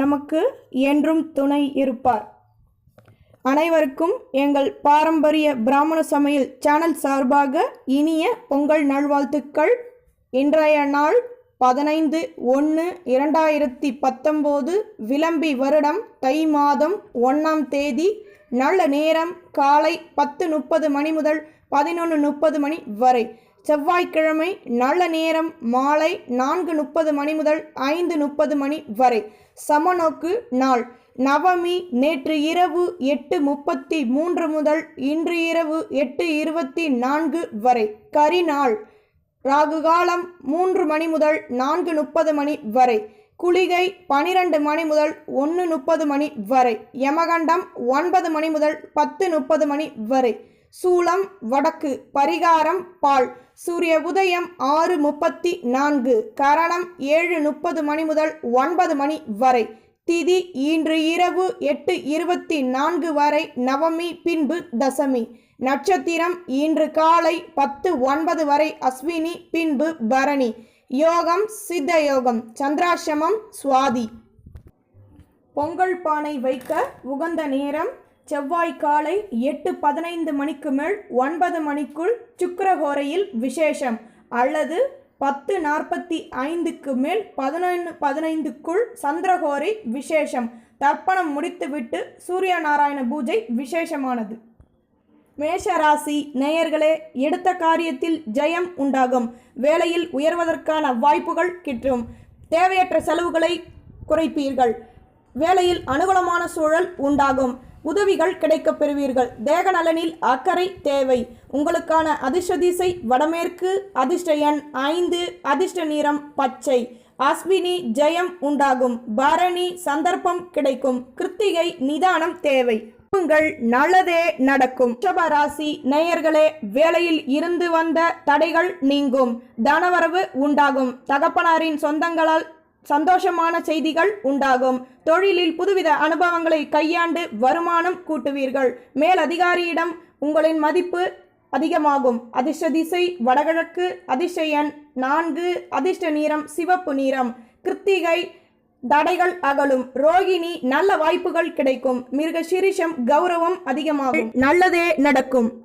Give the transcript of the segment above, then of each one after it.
நமக்கு என்றும் துணை இருப்பார். அனைவருக்கும் எங்கள் பாரம்பரிய பிராமண சமையல் சேனல் சார்பாக இனிய பொங்கல் நல்வாழ்த்துக்கள். இன்றைய நாள் பதினைந்து ஒன்று இரண்டாயிரத்தி பத்தொம்போது விளம்பி வருடம் தை மாதம் ஒன்றாம் தேதி நல்ல நேரம் காலை பத்து முப்பது மணி முதல் பதினொன்று முப்பது மணி வரை. செவ்வாய்க்கிழமை நல்ல நேரம் மாலை நான்கு முப்பது மணி முதல் ஐந்து முப்பது மணி வரை. சமநோக்கு நாள். நவமி நேற்று இரவு எட்டு முப்பத்தி மூன்று முதல் இன்று இரவு எட்டு இருபத்தி நான்கு வரை. கரிநாள் ராகு காலம் மூன்று மணி முதல் நான்கு முப்பது மணி வரை. குளிகை பனிரெண்டு மணி முதல் ஒன்று முப்பது மணி வரை. யமகண்டம் ஒன்பது மணி முதல் பத்து முப்பது மணி வரை. சூலம் வடக்கு பரிகாரம் பால். சூரிய உதயம் ஆறு முப்பத்தி நான்கு கரணம் ஏழு முப்பது மணி முதல் ஒன்பது மணி வரை. திதி இன்று இரவு எட்டு இருபத்தி நான்கு வரை நவமி பின்பு தசமி. நட்சத்திரம் இன்று காலை பத்து ஒன்பது வரை அஸ்வினி பின்பு பரணி. யோகம் சித்த யோகம் சந்திராசிரமம் சுவாதி. பொங்கல் பானை வைக்க உகந்த நேரம் செவ்வாய் காலை எட்டு பதினைந்து மணிக்கு மேல் ஒன்பது மணிக்குள் சுக்கிரஹோரையில் விசேஷம். அல்லது பத்து நாற்பத்தி ஐந்துக்கு மேல் பதினொன்று பதினைந்துக்குள் சந்திரகோரை விசேஷம். தர்ப்பணம் முடித்துவிட்டு சூரிய நாராயண பூஜை விசேஷமானது. மேஷராசி நேயர்களே எடுத்த காரியத்தில் ஜெயம் உண்டாகும். வேலையில் உயர்வதற்கான வாய்ப்புகள் கிட்டும். தேவையற்ற செலவுகளை குறைப்பீர்கள். வேலையில் அனுகூலமான சூழல் உண்டாகும். உதவிகள் கிடைக்கப் பெறுவீர்கள். தேக நலனில் அக்கறை தேவை. உங்களுக்கான அதிர்ஷ்ட திசை வடமேற்கு அதிர்ஷ்ட எண் ஐந்து அதிர்ஷ்ட நிறம் பச்சை. அஸ்வினி ஜெயம் உண்டாகும். பரணி சந்தர்ப்பம் கிடைக்கும். கிருத்திகை நிதானம் தேவை. உங்கள் நல்லதே நடக்கும். ராசி நேயர்களே வேலையில் இருந்து வந்த தடைகள் நீங்கும். தனவரவு உண்டாகும். தகப்பனாரின் சொந்தங்களால் சந்தோஷமான செய்திகள் உண்டாகும். தொழிலில் புதுவித அனுபவங்களை கையாண்டு வருமானம் கூட்டுவீர்கள். மேல் அதிகாரியிடம் உங்களின் மதிப்பு அதிகமாகும். அதிர்ஷ்ட திசை வடகிழக்கு அதிர்ஷ்ட நான்கு அதிர்ஷ்ட நீரம் சிவப்பு நீரம் கிருத்திகை தடைகள் அகலும். ரோகிணி நல்ல வாய்ப்புகள் கிடைக்கும். மிருக சிரிஷம் கௌரவம் அதிகமாகும். நல்லதே நடக்கும்.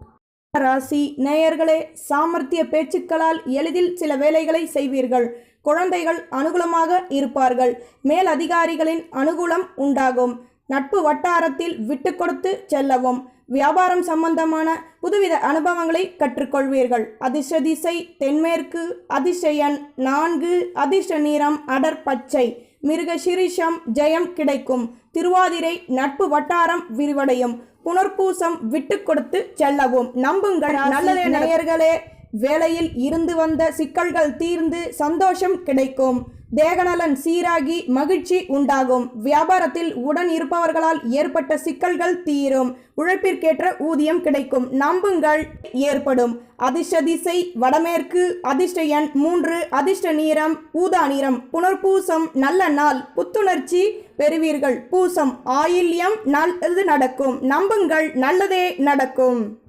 ராசி நேயர்களே சாமர்த்திய பேச்சுக்களால் எளிதில் சில வேலைகளை செய்வீர்கள். குழந்தைகள் அனுகூலமாக இருப்பார்கள். மேல் அதிகாரிகளின் அனுகூலம் உண்டாகும். நட்பு வட்டாரத்தில் விட்டு கொடுத்து செல்லவும். வியாபாரம் சம்பந்தமான புதுவித அனுபவங்களை கற்றுக்கொள்வீர்கள். அதிர்ஷ்ட திசை தென்மேற்கு அதிசயன் நான்கு அதிர்ஷ்ட நிறம் அடர் பச்சை. மிருக சிரிஷம் ஜெயம் கிடைக்கும். திருவாதிரை நட்பு வட்டாரம் விரிவடையும். புனர்பூசம் விட்டு கொடுத்து செல்லவும். நம்புங்கள். நல்லதே நேயர்களே. வேலையில் இருந்து வந்த சிக்கல்கள் தீர்ந்து சந்தோஷம் கிடைக்கும். தேகநலன் சீராகி மகிழ்ச்சி உண்டாகும். வியாபாரத்தில் உடன் இருப்பவர்களால் ஏற்பட்ட சிக்கல்கள் தீரும். உழைப்பிற்கேற்ற ஊதியம் கிடைக்கும். நம்புங்கள் ஏற்படும். அதிர்ஷ்ட திசை வடமேற்கு அதிர்ஷ்ட எண் மூன்று அதிர்ஷ்ட நீரம் ஊதா நிறம் புனர்பூசம் நல்ல நாள் புத்துணர்ச்சி பெறுவீர்கள். பூசம் ஆயில்யம் நல்லது நடக்கும். நம்புங்கள் நல்லதே நடக்கும்.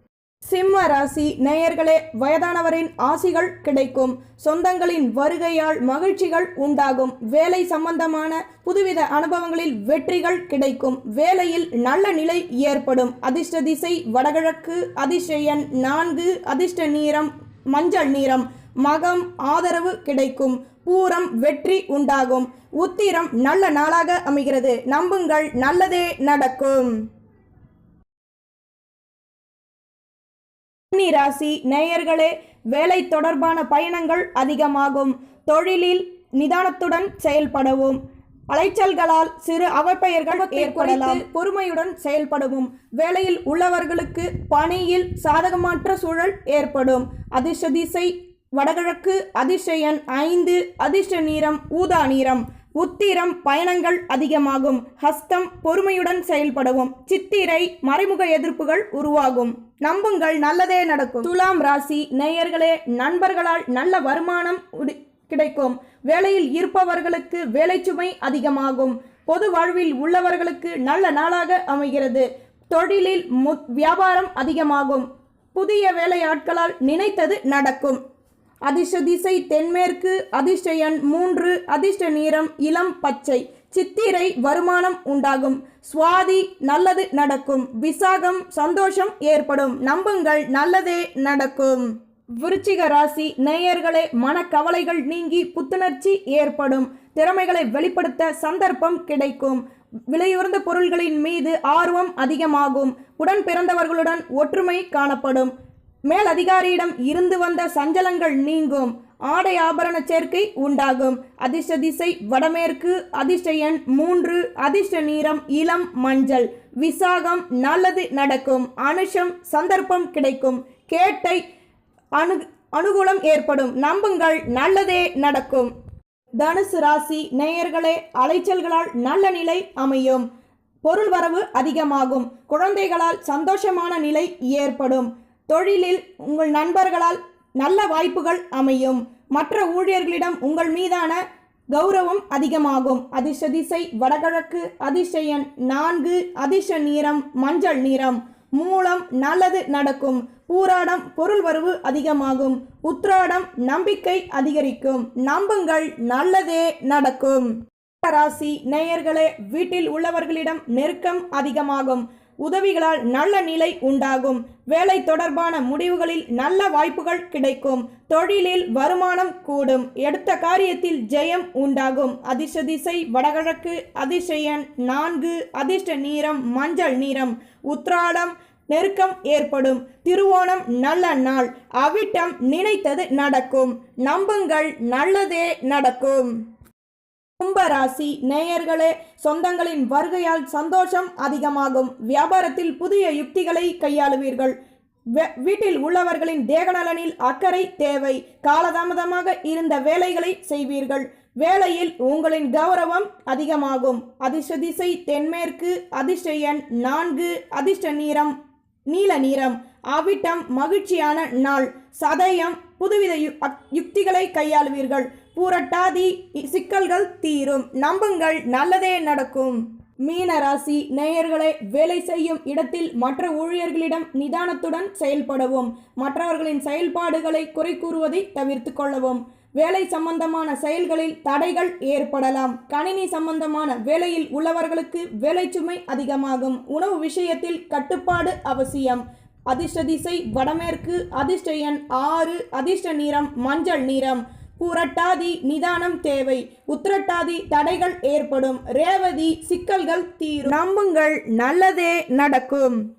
சிம்ம ராசி நேயர்களே வயதானவரின் ஆசிகள் கிடைக்கும். சொந்தங்களின் வருகையால் மகிழ்ச்சிகள் உண்டாகும். வேலை சம்பந்தமான புதுவித அனுபவங்களில் வெற்றிகள் கிடைக்கும். வேலையில் நல்ல நிலை ஏற்படும். அதிர்ஷ்ட திசை வடகிழக்கு அதிர்ஷ்ட எண் நான்கு அதிர்ஷ்ட நீரம் மஞ்சள் நீரம் மகம் ஆதரவு கிடைக்கும். பூரம் வெற்றி உண்டாகும். உத்திரம் நல்ல நாளாக அமைகிறது. நம்புங்கள் நல்லதே நடக்கும். கன்னி ராசி நேயர்களே வேலை தொடர்பான பயணங்கள் அதிகமாகும். தொழிலில் நிதானத்துடன் செயல்படவும். அலைச்சல்களால் சிறு அவப்பெயர்கள் ஏற்படலாம். பொறுமையுடன் செயல்படவும். வேலையில் உள்ளவர்களுக்கு பணியில் சாதகமற்ற சூழல் ஏற்படும். அதிர்ஷ்ட திசை வடகிழக்கு அதிர்ஷ்ட எண் ஐந்து அதிர்ஷ்ட நீரம் ஊதா நீரம் உத்திரம் பயணங்கள் அதிகமாகும். ஹஸ்தம் பொறுமையுடன் செயல்படவும். சித்திரை மறைமுக எதிர்ப்புகள் உருவாகும். நம்புங்கள் நல்லதே நடக்கும். துலாம் ராசி நேயர்களே நண்பர்களால் நல்ல வருமானம் கிடைக்கும். வேலையில் இருப்பவர்களுக்கு வேலைச்சுமை அதிகமாகும். பொது வாழ்வில் உள்ளவர்களுக்கு நல்ல நாளாக அமைகிறது. தொழிலில் மு வியாபாரம் அதிகமாகும். புதிய வேலையாட்களால் நினைத்தது நடக்கும். அதிர்ஷ்ட திசை தென்மேற்கு அதிர்ஷ்ட எண் மூன்று அதிர்ஷ்ட நிறம் இளம் பச்சை. சித்திரை வருமானம் உண்டாகும். சுவாதி நல்லது நடக்கும். விசாகம் சந்தோஷம் ஏற்படும். நம்புங்கள் நல்லதே நடக்கும். விருச்சிக ராசி நேயர்களே மனக்கவலைகள் நீங்கி புத்துணர்ச்சி ஏற்படும். திறமைகளை வெளிப்படுத்த சந்தர்ப்பம் கிடைக்கும். விலையுறந்த பொருள்களின் மீது ஆர்வம் அதிகமாகும். உடன் பிறந்தவர்களுடன் ஒற்றுமை காணப்படும். மேலதிகாரியிடம் இருந்து வந்த சஞ்சலங்கள் நீங்கும். ஆடை ஆபரண சேர்க்கை உண்டாகும். அதிர்ஷ்ட திசை வடமேற்கு அதிர்ஷ்ட எண் மூன்று அதிர்ஷ்ட நீரம் இளம் மஞ்சள். விசாகம் நல்லது நடக்கும். அனுஷம் சந்தர்ப்பம் கிடைக்கும். கேட்டை அனு அனுகூலம் ஏற்படும். நம்புங்கள் நல்லதே நடக்கும். தனுசு ராசி நேயர்களே அலைச்சல்களால் நல்ல நிலை அமையும். பொருள் வரவு அதிகமாகும். குழந்தைகளால் சந்தோஷமான நிலை ஏற்படும். தொழிலில் உங்கள் நண்பர்களால் நல்ல வாய்ப்புகள் அமையும். மற்ற ஊழியர்களிடம் உங்கள் மீதான கௌரவம் அதிகமாகும். அதிர்ஷ திசை வடகிழக்கு அதிர்ஷயன் நான்கு அதிர்ஷ நீரம் மஞ்சள் நிறம். மூலம் நல்லது நடக்கும். பூராடம் பொருள் வரவு அதிகமாகும். உத்ராடம் நம்பிக்கை அதிகரிக்கும். நம்புங்கள் நல்லதே நடக்கும். ராசி நேயர்களே வீட்டில் உள்ளவர்களிடம் நெருக்கம் அதிகமாகும். உதவிகளால் நல்ல நிலை உண்டாகும். வேலை தொடர்பான முடிவுகளில் நல்ல வாய்ப்புகள் கிடைக்கும். தொழிலில் வருமானம் கூடும். எடுத்த காரியத்தில் ஜெயம் உண்டாகும். அதிர்ஷ்ட திசை வடகிழக்கு அதிர்ஷ்ட நான்கு அதிர்ஷ்ட நீரம் மஞ்சள் நீரம் உத்ராடம் நெருக்கம் ஏற்படும். திருவோணம் நல்ல நாள். அவிட்டம் நினைத்தது நடக்கும். நம்புங்கள் நல்லதே நடக்கும். கும்பராசி நேயர்களே சொந்தங்களின் வருகையால் சந்தோஷம் அதிகமாகும். வியாபாரத்தில் புதிய யுக்திகளை கையாளுவீர்கள். வே- வீட்டில் உள்ளவர்களின் தேகநலனில் அக்கறை தேவை. காலதாமதமாக இருந்த வேலைகளை செய்வீர்கள். வேலையில் உங்களின் கௌரவம் அதிகமாகும். அதிர்ஷ்ட திசை தென்மேற்கு அதிர்ஷ்ட எண் நான்கு அதிர்ஷ்ட நீரம் நீல நிறம். அவிட்டம் மகிழ்ச்சியான நாள். சதயம் புதுவித யு- அக்- யுக்திகளை கையாளுவீர்கள். பூரட்டாதி இ- சிக்கல்கள் தீரும். நம்புங்கள் நல்லதே நடக்கும். மீன ராசி நேயர்களை வேலை செய்யும் இடத்தில் மற்ற ஊழியர்களிடம் நிதானத்துடன் செயல்படவும் மற்றவர்களின் செயல்பாடுகளை குறை கூறுவதை தவிர்த்து கொள்ளவும். வேலை சம்பந்தமான செயல்களில் தடைகள் ஏற்படலாம். கணினி சம்பந்தமான வேலையில் உள்ளவர்களுக்கு வேலை சுமை அதிகமாகும். உணவு விஷயத்தில் கட்டுப்பாடு அவசியம். அதிர்ஷ்ட திசை வடமேற்கு அதிர்ஷ்ட எண் ஆறு அதிர்ஷ்ட நிறம் மஞ்சள் நிறம். பூரட்டாதி நிதானம் தேவை. உத்திரட்டாதி தடைகள் ஏற்படும். ரேவதி சிக்கல்கள் தீரும். நம்புங்கள் நல்லதே நடக்கும்.